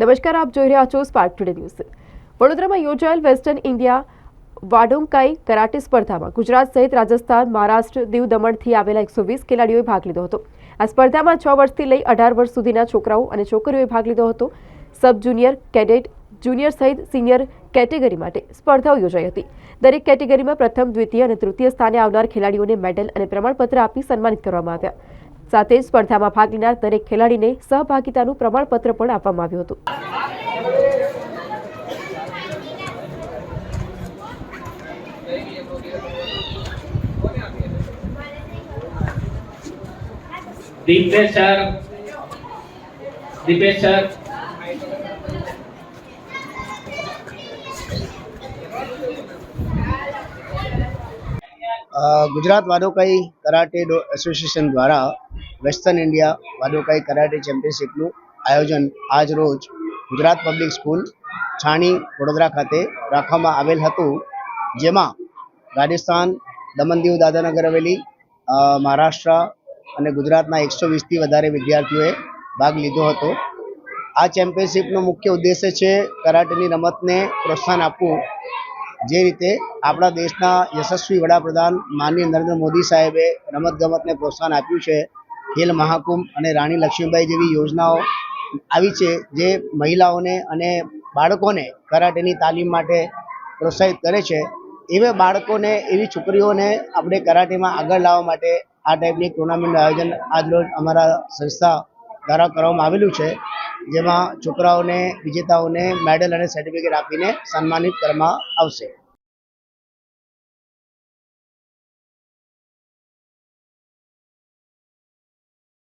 નમસ્કાર, આપ જોઈ રહ્યા છો સ્પાર્ક ટુડે ન્યૂઝ વડોદરામાં યોજાયેલ વેસ્ટર્ન ઇન્ડિયા વાડોંકાઈ કરાટે સ્પર્ધામાં ગુજરાત સહિત રાજસ્થાન, મહારાષ્ટ્ર, દીવ દમણથી આવેલા એકસો વીસ ખેલાડીઓએ ભાગ લીધો હતો. આ સ્પર્ધામાં છ વર્ષથી લઈ અઢાર વર્ષ સુધીના છોકરાઓ અને છોકરીઓએ ભાગ લીધો હતો. સબ જુનિયર, કેડેટ, જુનિયર સહિત સિનિયર કેટેગરી માટે સ્પર્ધાઓ યોજાઈ હતી. દરેક કેટેગરીમાં પ્રથમ, દ્વિતીય અને તૃતીય સ્થાને આવનાર ખેલાડીઓને મેડલ અને પ્રમાણપત્ર આપી સન્માનિત કરવામાં આવ્યા. સાથે સ્પર્ધામાં ભાગ લેનાર દરેક ખેલાડીને સહભાગિતાનું પ્રમાણપત્ર પણ આપવામાં આવ્યું હતું. Dipesh sir. Dipesh sir. Gujarat wadokai karate association દ્વારા વેસ્ટર્ન ઇન્ડિયા વાદોકાઈ કરાટે ચેમ્પિયનશિપનું આયોજન આજ રોજ ગુજરાત પબ્લિક સ્કૂલ છાણી, વડોદરા ખાતે રાખવામાં આવેલ હતું. જેમાં રાજસ્થાન દમણ દીવ દાદાનગર હવેલી મહારાષ્ટ્ર અને ગુજરાતના એકસો વીસથી વધારે વિદ્યાર્થીઓએ ભાગ લીધો હતો. આ ચેમ્પિયનશિપનો મુખ્ય ઉદ્દેશ્ય છે કરાટેની રમતને પ્રોત્સાહન આપવું. જે રીતે આપણા દેશના યશસ્વી વડાપ્રધાન માનનીય નરેન્દ્ર મોદી સાહેબે રમતગમતને પ્રોત્સાહન આપ્યું છે, ખેલ મહાકુંભ અને રાણી લક્ષ્મીબાઈ જેવી યોજનાઓ આવી છે જે મહિલાઓને અને બાળકોને કરાટેની તાલીમ માટે પ્રોત્સાહિત કરે છે. એવા બાળકોને, એવી છોકરીઓને આપણે કરાટેમાં આગળ લાવવા માટે આ ટાઈપની ટુર્નામેન્ટનું આયોજન આજરોજ અમારા સંસ્થા દ્વારા કરવામાં આવેલું છે. જેમાં છોકરાઓને વિજેતાઓને મેડલ અને સર્ટિફિકેટ આપીને સન્માનિત કરવામાં આવશે.